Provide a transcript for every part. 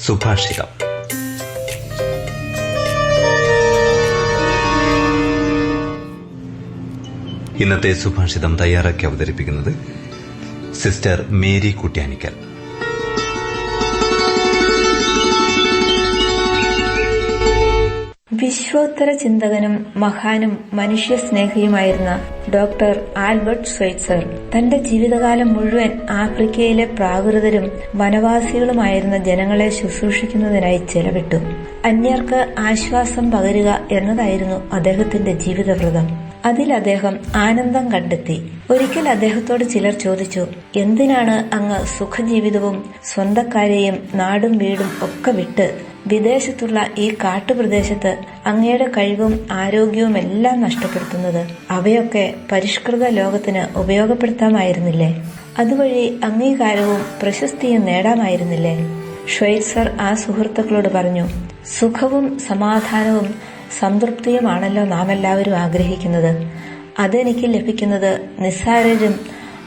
സുഭാഷിതം ഇന്നത്തെ സുഭാഷിതം തയ്യാറാക്കി അവതരിപ്പിക്കുന്നത് സിസ്റ്റർ മേരി കുട്യാനിക്കൽ വിശ്വോത്തര ചിന്തകനും മഹാനും മനുഷ്യസ്നേഹിയുമായിരുന്ന ഡോക്ടർ ആൽബർട്ട് സ്വൈറ്റ്സർ തന്റെ ജീവിതകാലം മുഴുവൻ ആഫ്രിക്കയിലെ പ്രാകൃതരും വനവാസികളുമായിരുന്ന ജനങ്ങളെ ശുശ്രൂഷിക്കുന്നതിനായി ചെലവിട്ടു. അന്യർക്ക് ആശ്വാസം പകരുക എന്നതായിരുന്നു അദ്ദേഹത്തിന്റെ ജീവിതവ്രതം. അതിൽ അദ്ദേഹം ആനന്ദം കണ്ടെത്തി. ഒരിക്കൽ അദ്ദേഹത്തോട് ചിലർ ചോദിച്ചു എന്തിനാണ് അങ്ങ് സുഖജീവിതവും സ്വന്തക്കാരെയും നാടും വീടും ഒക്കെ വിട്ട് വിദേശത്തുള്ള ഈ കാട്ടുപ്രദേശത്ത് അങ്ങയുടെ കഴിവും ആരോഗ്യവും എല്ലാം നഷ്ടപ്പെടുത്തുന്നത്. അവയൊക്കെ പരിഷ്കൃത ലോകത്തിന് ഉപയോഗപ്പെടുത്താമായിരുന്നില്ലേ? അതുവഴി അംഗീകാരവും പ്രശസ്തിയും നേടാമായിരുന്നില്ലേ? ഷ്വൈറ്റ്സർ ആ സുഹൃത്തുക്കളോട് പറഞ്ഞു സുഖവും സമാധാനവും സംതൃപ്തിയുമാണല്ലോ നാം എല്ലാവരും ആഗ്രഹിക്കുന്നത്. അതെനിക്ക് ലഭിക്കുന്നത് നിസ്സാരരും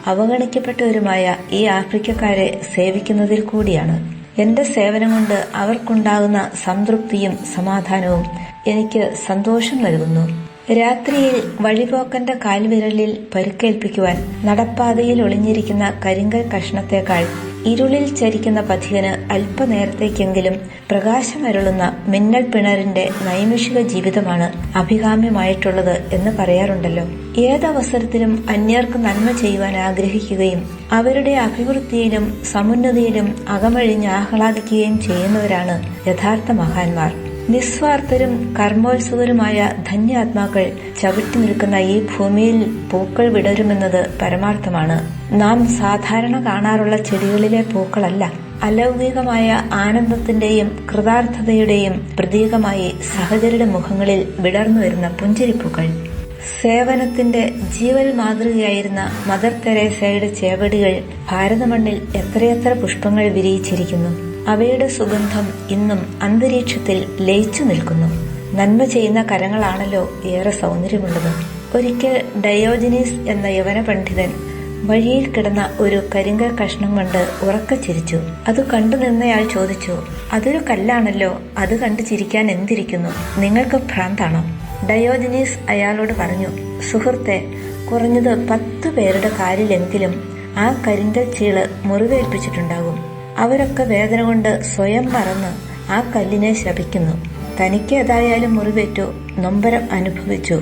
അവഗണിക്കപ്പെട്ടവരുമായ ഈ ആഫ്രിക്കക്കാരെ സേവിക്കുന്നതിൽ കൂടിയാണ്. എന്റെ സേവനം കൊണ്ട് അവർക്കുണ്ടാകുന്ന സംതൃപ്തിയും സമാധാനവും എനിക്ക് സന്തോഷം നൽകുന്നു. രാത്രിയിൽ വഴിപോക്കന്റെ കാൽവിരലിൽ പരുക്കേൽപ്പിക്കുവാൻ നടപ്പാതയിൽ ഒളിഞ്ഞിരിക്കുന്ന കരിങ്കൽ കഷ്ണത്തേക്കാൾ ഇരുളിൽ ചരിക്കുന്ന പഥികന് അല്പനേരത്തേക്കെങ്കിലും പ്രകാശമരുളുന്ന മിന്നൽ പിണറിന്റെ നൈമിഷിക ജീവിതമാണ് അഭികാമ്യമായിട്ടുള്ളത് എന്ന് പറയാറുണ്ടല്ലോ. ഏതവസരത്തിലും അന്യർക്ക് നന്മ ചെയ്യുവാൻ ആഗ്രഹിക്കുകയും അവരുടെ അഭിവൃദ്ധിയിലും സമുന്നതിയിലും അകമഴിഞ്ഞ് ആഹ്ലാദിക്കുകയും ചെയ്യുന്നവരാണ് യഥാർത്ഥ മഹാന്മാർ. നിസ്വാർത്ഥരും കർമ്മോത്സുകരുമായ ധന്യാത്മാക്കൾ ചവിട്ടി നിൽക്കുന്ന ഈ ഭൂമിയിൽ പൂക്കൾ വിടരുമെന്നത് പരമാർത്ഥമാണ്. നാം സാധാരണ കാണാറുള്ള ചെടികളിലെ പൂക്കളല്ല. അലൗകികമായ ആനന്ദത്തിന്റെയും കൃതാർത്ഥതയുടെയും പ്രതീകമായി സഹചരുടെ മുഖങ്ങളിൽ വിടർന്നു വരുന്ന പുഞ്ചിരിപ്പൂക്കൾ. സേവനത്തിന്റെ ജീവൽ മാതൃകയായിരുന്ന മദർ തെരേസയുടെ ചേവടികൾ ഭാരതമണ്ണിൽ എത്രയെത്ര പുഷ്പങ്ങൾ വിരിയിച്ചിരിക്കുന്നു. അവയുടെ സുഗന്ധം ഇന്നും അന്തരീക്ഷത്തിൽ ലയിച്ചു നിൽക്കുന്നു. നന്മ ചെയ്യുന്ന കരങ്ങളാണല്ലോ ഏറെ സൗന്ദര്യമുള്ളത്. ഒരിക്കൽ ഡയോജനീസ് എന്ന യവന പണ്ഡിതൻ വഴിയിൽ കിടന്ന ഒരു കരിങ്ക കഷ്ണം കണ്ട് ഉറക്ക ചിരിച്ചു. അത് കണ്ടു നിന്നയാൾ ചോദിച്ചു അതൊരു കല്ലാണല്ലോ അത് കണ്ടു ചിരിക്കാൻ എന്തിരിക്കുന്നു? നിങ്ങൾക്ക് ഭ്രാന്താണോ? ഡയോജനീസ് അയാളോട് പറഞ്ഞു സുഹൃത്തെ കുറഞ്ഞത് പത്തു പേരുടെ കാലിലെങ്കിലും ആ കരിങ്കൽ ചീൾ മുറിവേൽപ്പിച്ചിട്ടുണ്ടാകും. അവരൊക്കെ വേദന കൊണ്ട് സ്വയം മറന്ന് ആ കല്ലിനെ ശപിക്കുന്നു. തനിക്ക് ഏതായാലും മുറിവേറ്റു നൊമ്പരം അനുഭവിച്ചു.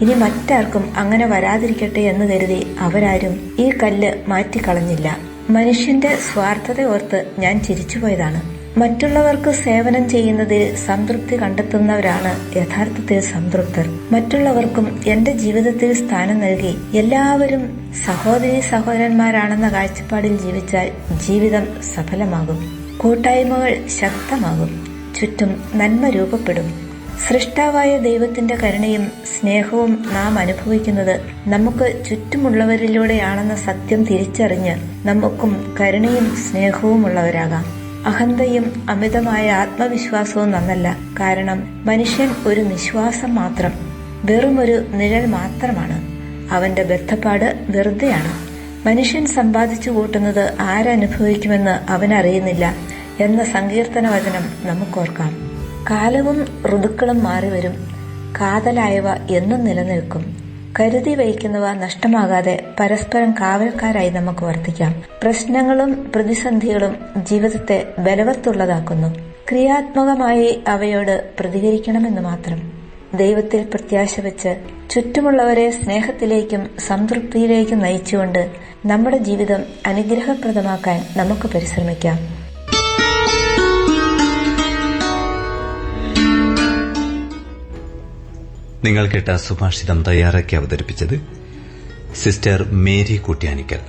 ഇനി മറ്റാർക്കും അങ്ങനെ വരാതിരിക്കട്ടെ എന്ന് കരുതി അവരാരും ഈ കല്ല് മാറ്റിക്കളഞ്ഞില്ല. മനുഷ്യന്റെ സ്വാർത്ഥത ഓർത്ത് ഞാൻ ചിരിച്ചുപോയതാണ്. മറ്റുള്ളവർക്ക് സേവനം ചെയ്യുന്നതിൽ സംതൃപ്തി കണ്ടെത്തുന്നവരാണ് യഥാർത്ഥത്തിൽ സംതൃപ്തർ. മറ്റുള്ളവർക്കും എന്റെ ജീവിതത്തിൽ സ്ഥാനം നൽകി എല്ലാവരും സഹോദരി സഹോദരന്മാരാണെന്ന കാഴ്ചപ്പാടിൽ ജീവിച്ചാൽ ജീവിതം സഫലമാകും. കൂട്ടായ്മകൾ ശക്തമാകും. ചുറ്റും നന്മ രൂപപ്പെടും. സൃഷ്ടാവായ ദൈവത്തിന്റെ കരുണയും സ്നേഹവും നാം അനുഭവിക്കുന്നത് നമുക്ക് ചുറ്റുമുള്ളവരിലൂടെയാണെന്ന സത്യം തിരിച്ചറിഞ്ഞ് നമുക്കും കരുണയും സ്നേഹവും ഉള്ളവരാകാം അഹന്തയും അമിതമായ ആത്മവിശ്വാസവും നന്നല്ല. കാരണം മനുഷ്യൻ ഒരു നിശ്വാസം മാത്രം വെറും ഒരു നിഴൽ മാത്രമാണ്. അവന്റെ ബന്ധപ്പാട് വെറുതെയാണ്. മനുഷ്യൻ സമ്പാദിച്ചു കൂട്ടുന്നത് ആരനുഭവിക്കുമെന്ന് അവനറിയുന്നില്ല എന്ന സങ്കീർത്തന വചനം നമുക്കോർക്കാം. കാലവും ഋതുക്കളും മാറിവരും. കാതലായവ എന്നും നിലനിൽക്കും. കരുതി വയ്ക്കുന്നവ നഷ്ടമാകാതെ പരസ്പരം കാവൽക്കാരായി നമുക്ക് വർത്തിക്കാം. പ്രശ്നങ്ങളും പ്രതിസന്ധികളും ജീവിതത്തെ ബലവത്തുള്ളതാക്കുന്നു. ക്രിയാത്മകമായി അവയോട് പ്രതികരിക്കണമെന്ന് മാത്രം. ദൈവത്തിൽ പ്രത്യാശ വെച്ച് ചുറ്റുമുള്ളവരെ സ്നേഹത്തിലേക്കും സംതൃപ്തിയിലേക്കും നയിച്ചുകൊണ്ട് നമ്മുടെ ജീവിതം അനുഗ്രഹപ്രദമാക്കാൻ നമുക്ക് പരിശ്രമിക്കാം. നിങ്ങൾ കേട്ട സുഭാഷിതം തയ്യാറാക്കി അവതരിപ്പിച്ചത് സിസ്റ്റർ മേരി കുട്യാനിക്കൽ